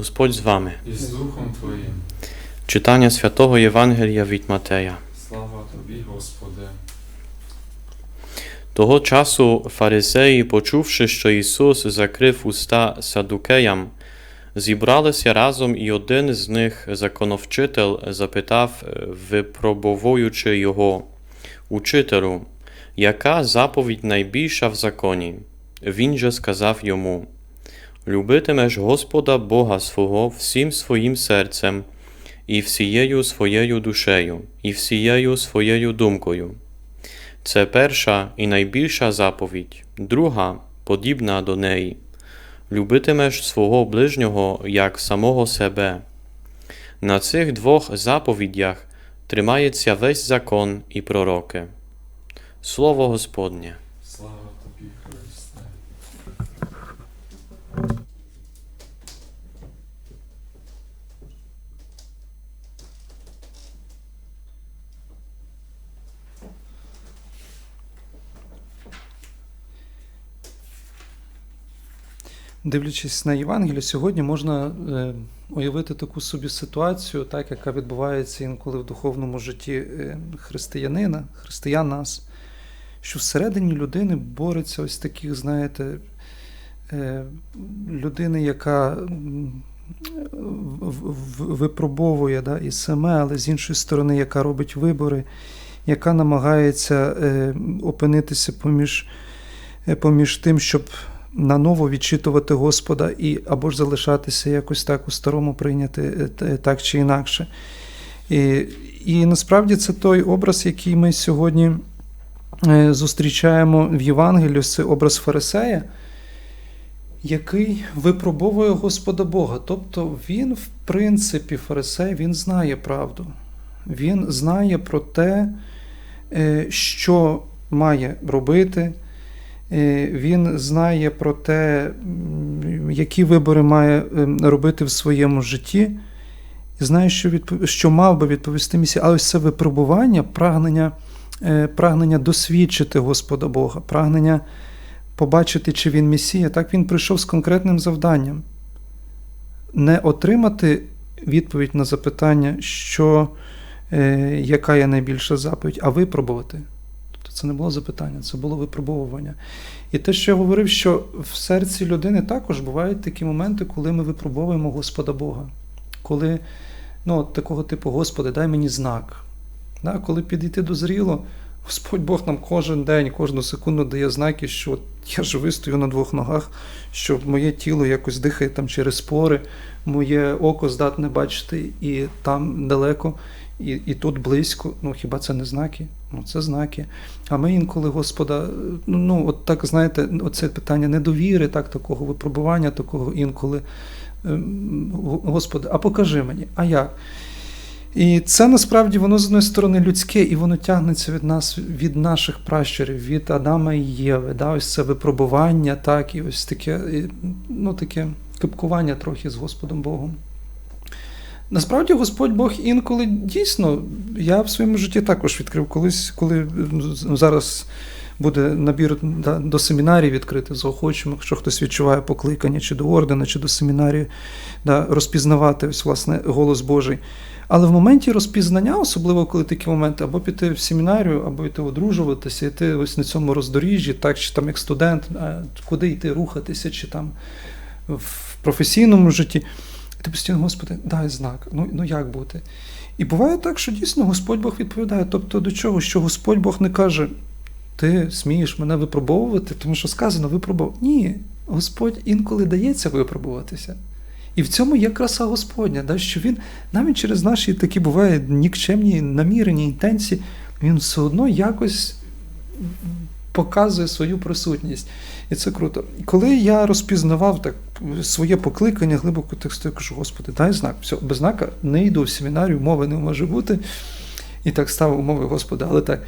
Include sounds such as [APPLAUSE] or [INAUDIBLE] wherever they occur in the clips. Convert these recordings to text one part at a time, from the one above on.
Господь з вами. і з Духом Твоїм. Читання святого Євангелія від Матея. Слава Тобі, Господи. Того часу фарисеї, почувши, що Ісус закрив уста садукеям, зібралися разом, і один з них, законовчитель, запитав, випробовуючи його, Учителю, яка заповідь найбільша в законі? Він же сказав йому: Любитимеш Господа Бога свого всім своїм серцем, і всією своєю душею, і всією своєю думкою. Це перша і найбільша заповідь, друга подібна до неї. Любитимеш свого ближнього як самого себе. На цих двох заповідях тримається весь закон і пророки. Слово Господнє. Слава Тобі, Христе. Дивлячись на Євангелію, сьогодні можна е, уявити таку собі ситуацію, так, яка відбувається інколи в духовному житті е, християнина, християн нас, що всередині людини бореться ось таких, знаєте, е, людини, яка випробовує да, і себе, але з іншої сторони, яка робить вибори, яка намагається опинитися поміж, поміж тим, щоб наново відчитувати Господа і або ж залишатися якось так у старому прийняти е, так чи інакше. І, і насправді це той образ, який ми сьогодні е, зустрічаємо в Євангелію, це образ Фарисея, який випробовує Господа Бога. Тобто він, в принципі, фарисей, він знає правду. Він знає про те, е, що має робити. Він знає про те, які вибори має ем, робити в своєму житті, і знає, що, відпов... що мав би відповісти місії. Але ось це випробування, прагнення, е, прагнення досвідчити Господа Бога, прагнення побачити, чи він Месія. Так він прийшов з конкретним завданням. Не отримати відповідь на запитання, що, е, яка є найбільша заповідь, а випробувати. Тобто це не було запитання, це було випробовування. І те, що я говорив, що в серці людини також бувають такі моменти, коли ми випробовуємо Господа Бога. Коли ну, такого типу, Господи, дай мені знак. Да, коли підійти до зріло, Господь Бог нам кожен день, кожну секунду дає знаки, що я живий, стою на двох ногах, що моє тіло якось дихає там через спори, моє око здатне бачити і там далеко, і, і тут близько. Ну хіба це не знаки? Ну, це знаки. А ми інколи Господа, ну, ну от так знаєте, оце питання недовіри, так, такого випробування, такого інколи. ем, Господи, а покажи мені, а як? І це насправді воно з одної сторони людське, і воно тягнеться від нас, від наших пращурів, від Адама і Єви. Да? Ось це випробування, так, і ось таке, ну, таке кипкування трохи з Господом Богом. Насправді Господь Бог інколи дійсно, я в своєму житті також відкрив колись, коли зараз буде набір до семінарії відкритий, заохочуємо, якщо хтось відчуває покликання чи до ордена, чи до семінарії, да, розпізнавати ось, власне, голос Божий. Але в моменті розпізнання, особливо коли такі моменти, або піти в семінарію, або йти одружуватися, йти ось на цьому роздоріжжі, так, чи там як студент, куди йти рухатися, чи там в професійному житті. І ти постійно, Господи, дай знак, ну, ну як бути? І буває так, що дійсно Господь Бог відповідає. Тобто до чого? Що Господь Бог не каже, ти смієш мене випробовувати, тому що сказано випробовувати. Ні, Господь інколи дається випробуватися. І в цьому є краса Господня, да, що він навіть через наші такі буває нікчемні намірені інтенції, він все одно якось показує свою присутність. І це круто. Коли я розпізнавав так своє покликання глибоко текстую, кажу, Господи, дай знак. Все, без знака не йду в семінарію, мови не може бути. І так став умови Господа, але так.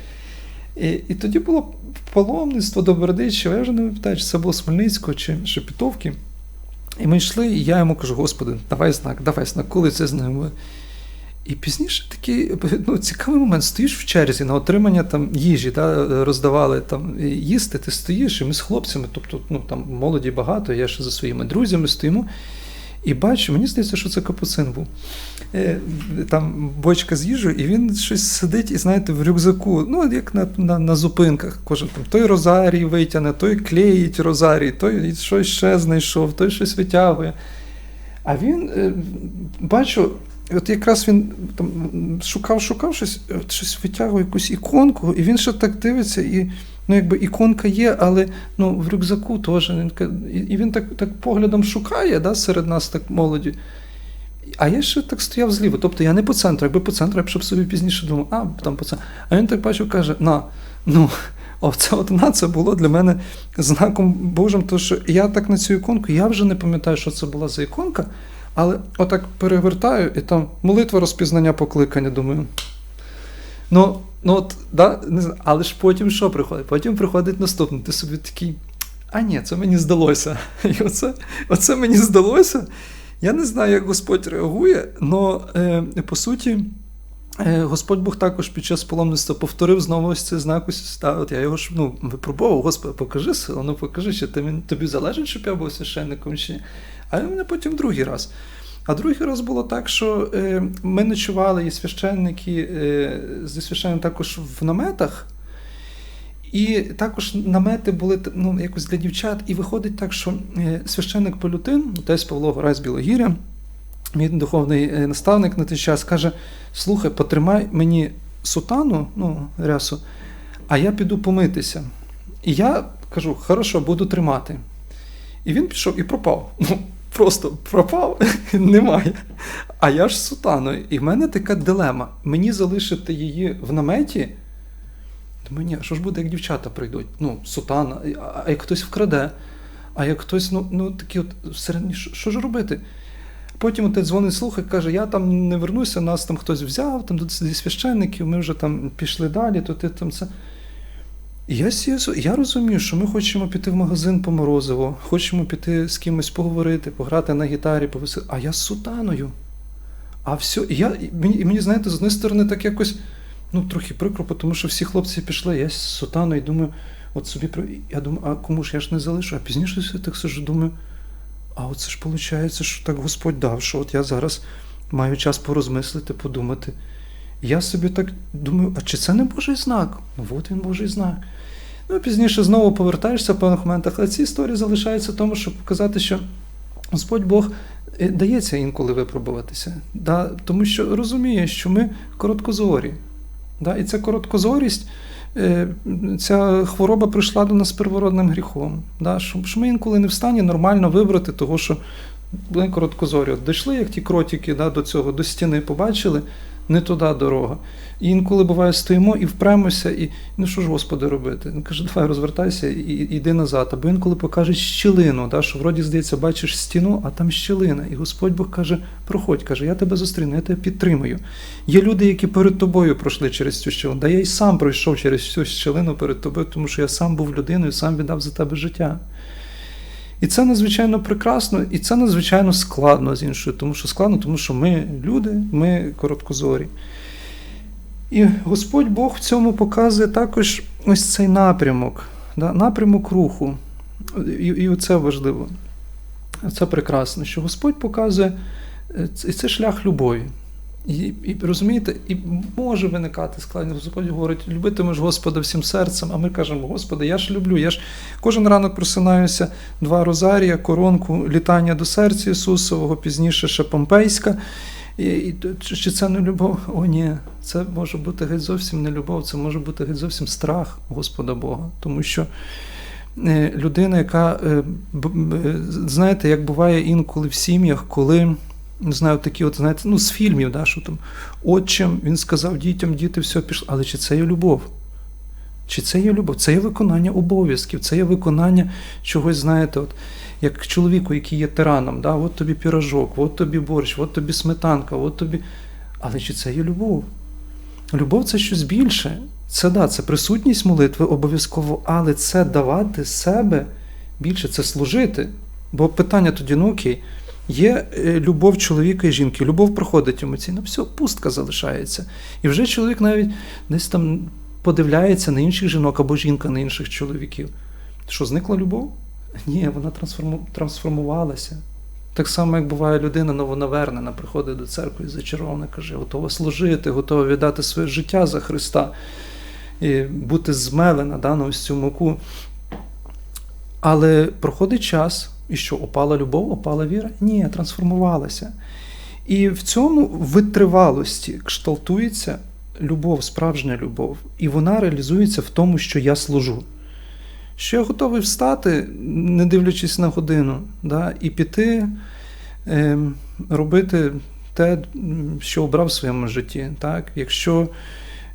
І, і тоді було паломництво до Бердичева, я вже не пам'ятаю, чи це було Смельницького чи Шепітовки. І ми йшли, і я йому кажу, Господи, давай знак, давай знак, коли це з ними. І пізніше такий ну, цікавий момент. Стоїш в черзі на отримання там їжі, да, роздавали там їсти, ти стоїш, і ми з хлопцями, тобто ну, там молоді багато, я ще за своїми друзями стоїмо. І бачу, мені здається, що це капуцин був. Е, Там бочка з їжею, і він щось сидить, і знаєте, в рюкзаку, ну, як на, на, на зупинках. Кожен там той розарій витягне, той клеїть розарій, той щось ще знайшов, той щось витягує. А він, е, от якраз він там шукав, шукав щось, от щось витягує якусь іконку, і він ще так дивиться, і ну, якби іконка є, але ну, в рюкзаку теж. І він так, так поглядом шукає да, серед нас, так молоді. А я ще так стояв зліва. Тобто я не по центру, якби по центру, я б щоб собі пізніше думав, а там по центру. А він так бачив, каже: на, ну, [LAUGHS] оце от на це було для мене знаком Божим, тому що я так на цю іконку, я вже не пам'ятаю, що це була за іконка, але отак перевертаю, і там молитва розпізнання покликання, думаю. Ну, ну от, да, не знаю, але ж потім що приходить? Потім приходить наступне. Ти собі такий. А ні, це мені здалося. [LAUGHS] І оце, оце мені здалося. Я не знаю, як Господь реагує, але е, по суті, Господь Бог також під час паломництва повторив знову ось цей знак. Ось, та, от я його ж ну, випробував, Господи, покажи силу, ну покажи, ти, тобі залежить, щоб я був священником чи ні. А він мене потім другий раз. А другий раз було так, що е, ми ночували і священники е, зі священником також в наметах. І також намети були ну, якось для дівчат. І виходить так, що е, священник Полютин, отець Павло Гора Білогір'я, мій духовний е, наставник на той час, каже: слухай, потримай мені сутану, ну, рясу, а я піду помитися. І я кажу, хорошо, буду тримати. І він пішов і пропав. Ну, просто пропав, [LAUGHS] немає. А я ж сутаною. І в мене така дилема: мені залишити її в наметі. Думаю, ні, що ж буде, як дівчата прийдуть? Ну, сутана, а як хтось вкраде, а як хтось, ну, ну такі от всередині, що, що ж робити? Потім отець дзвонить, слухай, каже, я там не вернуся, нас там хтось взяв, там зі священників, ми вже там пішли далі, то ти там це. І я, сію- я розумію, що ми хочемо піти в магазин по морозиво, хочемо піти з кимось поговорити, пограти на гітарі, повеселити, а я з сутаною. А все, і я, мені, і мені, знаєте, з однієї сторони, так якось ну, трохи прикро, тому що всі хлопці пішли, я з сутаною і думаю, от собі я думаю, а кому ж я ж не залишу? А пізніше все так сижу, думаю, а оце ж виходить, що так Господь дав, що от я зараз маю час порозмислити, подумати. Я собі так думаю, а чи це не Божий знак? Ну, от він Божий знак. Ну, пізніше знову повертаєшся в певних моментах, але ці історії залишаються в тому, щоб показати, що Господь Бог е, дається інколи випробуватися, да? тому що розуміє, що ми короткозорі. Да? І ця короткозорість, ця хвороба прийшла до нас первородним гріхом. Да? Що, ми інколи не в стані нормально вибрати того, що були короткозорі. От дійшли, як ті кротики да, до цього, до стіни, побачили, не туди дорога. І інколи буває, стоїмо і впремося, і ну що ж, Господи, робити? Він каже, давай розвертайся і йди назад. Або інколи покаже щілину, да, що вроді здається, бачиш стіну, а там щілина. І Господь Бог каже: проходь, каже, я тебе зустріну, я тебе підтримую. Є люди, які перед тобою пройшли через цю щілину. Да я й сам пройшов через цю щілину перед тобою, тому що я сам був людиною, сам віддав за тебе життя. І це надзвичайно прекрасно, і це надзвичайно складно з іншою, тому що складно, тому що ми люди, ми короткозорі. І Господь Бог в цьому показує також ось цей напрямок, да, напрямок руху. І, і оце важливо. Це прекрасно, що Господь показує, е, і це шлях любові. І, і розумієте, і може виникати складність. Господь говорить, любитимеш Господа всім серцем, а ми кажемо, Господи, я ж люблю. Я ж кожен ранок просинаюся, два розарія, коронку, літання до серця Ісусового, пізніше ще Помпейська. І, і, чи, це не любов? О, ні, це може бути геть зовсім не любов, це може бути геть зовсім страх Господа Бога. Тому що е, людина, яка, е, б- знаєте, як буває інколи в сім'ях, коли. Не знаю, такі, от, знаєте, ну, з фільмів, да, що там отчим, він сказав дітям, діти все пішло. Але чи це є любов? Чи це є любов? Це є виконання обов'язків, це є виконання чогось, знаєте, от, як чоловіку, який є тираном, да, от тобі пірожок, от тобі борщ, от тобі сметанка, от тобі. Але чи це є любов? Любов це щось більше. Це да, це присутність молитви обов'язково, але це давати себе більше, це служити. Бо питання тоді, ну окей, є е, любов чоловіка і жінки, любов проходить емоційно, все, пустка залишається. І вже чоловік навіть десь там подивляється на інших жінок або жінка на інших чоловіків. Що, зникла любов? Ні, вона трансформу- трансформувалася. Так само, як буває людина новонавернена, приходить до церкви і зачарована, каже, готова служити, готова віддати своє життя за Христа, і бути змелена да, на ось цю муку. Але проходить час, і що, опала любов, опала віра? Ні, трансформувалася. І в цьому витривалості кшталтується любов, справжня любов. І вона реалізується в тому, що я служу. Що я готовий встати, не дивлячись на годину, да, і піти е, робити те, що обрав в своєму житті. Так? Якщо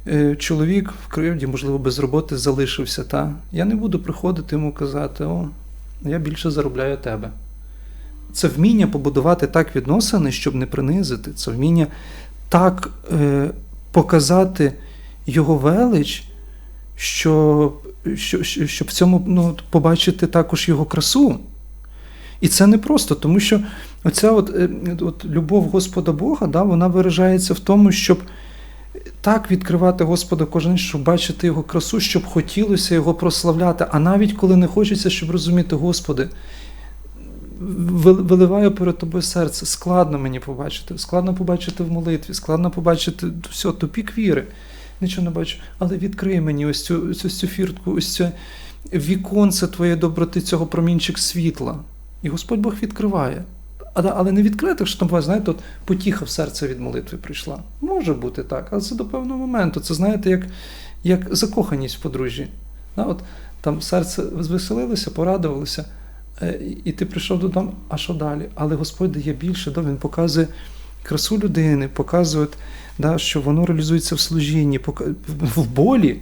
е, чоловік в кривді, можливо, без роботи залишився, та, я не буду приходити йому казати, о, я більше заробляю тебе. Це вміння побудувати так відносини, щоб не принизити, це вміння так е, показати його велич, що, що, що- щоб в цьому ну, побачити також його красу. І це не просто, тому що оця от, е, от любов Господа Бога, да, вона виражається в тому, щоб так відкривати Господа кожен, щоб бачити його красу, щоб хотілося його прославляти. А навіть коли не хочеться, щоб розуміти, Господи, виливаю перед тобою серце, складно мені побачити, складно побачити в молитві, складно побачити все, тупік віри. Нічого не бачу. Але відкрий мені ось цю, ось цю фіртку, ось це віконце твоєї доброти, цього промінчик світла. І Господь Бог відкриває. А, да, але не відкрите, що там, знаєте, от потіха в серце від молитви прийшла. Може бути так, але це до певного моменту. Це знаєте, як, як закоханість в подружжі. Да, от, там серце звеселилося, порадувалося, е, і- ти прийшов додому, а що далі? Але Господь дає більше, да, Він показує красу людини, показує, да, що воно реалізується в служінні, в болі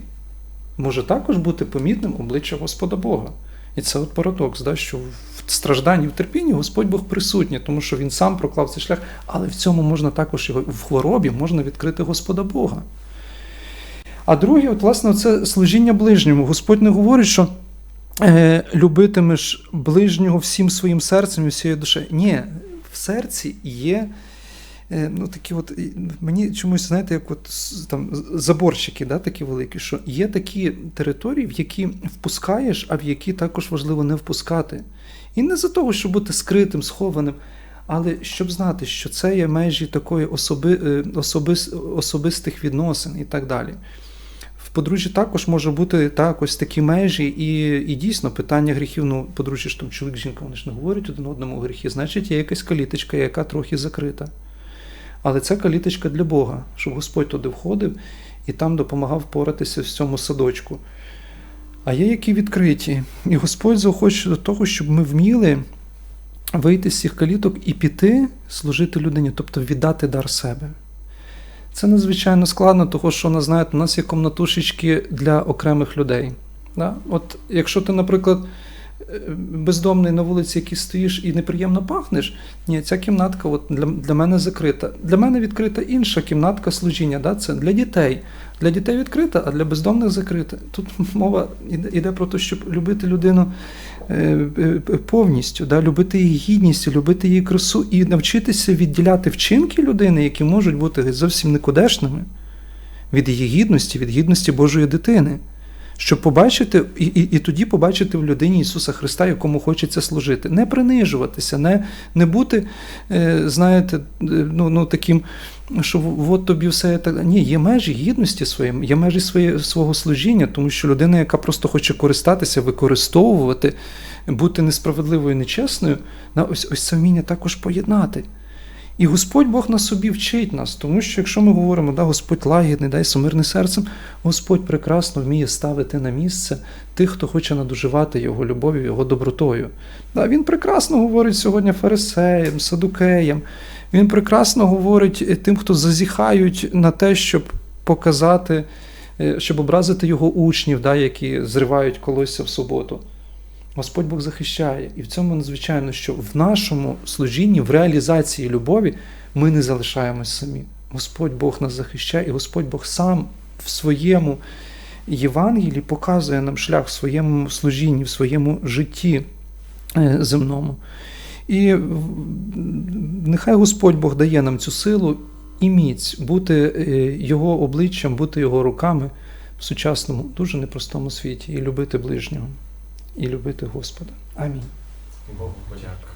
може також бути помітним обличчя Господа Бога. І це от парадокс, да, що в стражданні, в терпінні Господь Бог присутній, тому що Він сам проклав цей шлях, але в цьому можна також його в хворобі можна відкрити Господа Бога. А друге, от, власне, це служіння ближньому. Господь не говорить, що е, любитимеш ближнього всім своїм серцем і всією душею. Ні, в серці є. Е, Ну, такі от, мені чомусь, знаєте, як от там з- заборчики, да, такі великі, що є такі території, в які впускаєш, а в які також важливо не впускати. І не за того, щоб бути скритим, схованим, але щоб знати, що це є межі такої особи, е, особис, особистих відносин і так далі. В подружжі також може бути так, ось такі межі, і, і дійсно питання гріхів, ну, подружжя ж там чоловік, жінка, вони ж не говорять один одному гріхи, значить, є якась каліточка, яка трохи закрита. Але це каліточка для Бога, щоб Господь туди входив і там допомагав впоратися в цьому садочку. А є які відкриті. І Господь заохочує до того, щоб ми вміли вийти з цих каліток і піти служити людині, тобто віддати дар себе. Це надзвичайно складно, тому що ну, знаєте, у нас є комнатушечки для окремих людей. Да? От якщо ти, наприклад, бездомний на вулиці, який стоїш і неприємно пахнеш, ні, ця кімнатка от для, для мене закрита. Для мене відкрита інша кімнатка служіння. Да? Це для дітей. Для дітей відкрита, а для бездомних закрита. Тут [LAUGHS] мова йде, про те, щоб любити людину е, е, повністю, да? любити її гідність, любити її красу і навчитися відділяти вчинки людини, які можуть бути зовсім никудешними, від її гідності, від гідності Божої дитини. Щоб побачити, і, і, і тоді побачити в людині Ісуса Христа, якому хочеться служити. Не принижуватися, не, не бути, е, знаєте, е, ну, ну, таким, що от тобі все так. Ні, є межі гідності своїм, є межі своє, свого служіння, тому що людина, яка просто хоче користатися, використовувати, бути несправедливою, нечесною, на ось, ось це вміння також поєднати. І Господь Бог на собі вчить нас, тому що якщо ми говоримо, да, Господь лагідний, дай сумирний серцем, Господь прекрасно вміє ставити на місце тих, хто хоче надуживати його любов'ю, його добротою. Да, він прекрасно говорить сьогодні фарисеям, садукеям. Він прекрасно говорить е, тим, хто зазіхають на те, щоб показати, е, щоб образити його учнів, да, які зривають колосся в суботу. Господь Бог захищає. І в цьому надзвичайно, що в нашому служінні, в реалізації любові ми не залишаємось самі. Господь Бог нас захищає, і Господь Бог сам в своєму Євангелії показує нам шлях в своєму служінні, в своєму житті е, земному. І нехай Господь Бог дає нам цю силу і міць бути е, Його обличчям, бути Його руками в сучасному, дуже непростому світі і любити ближнього і любити Господа. Амінь. Богу подяка.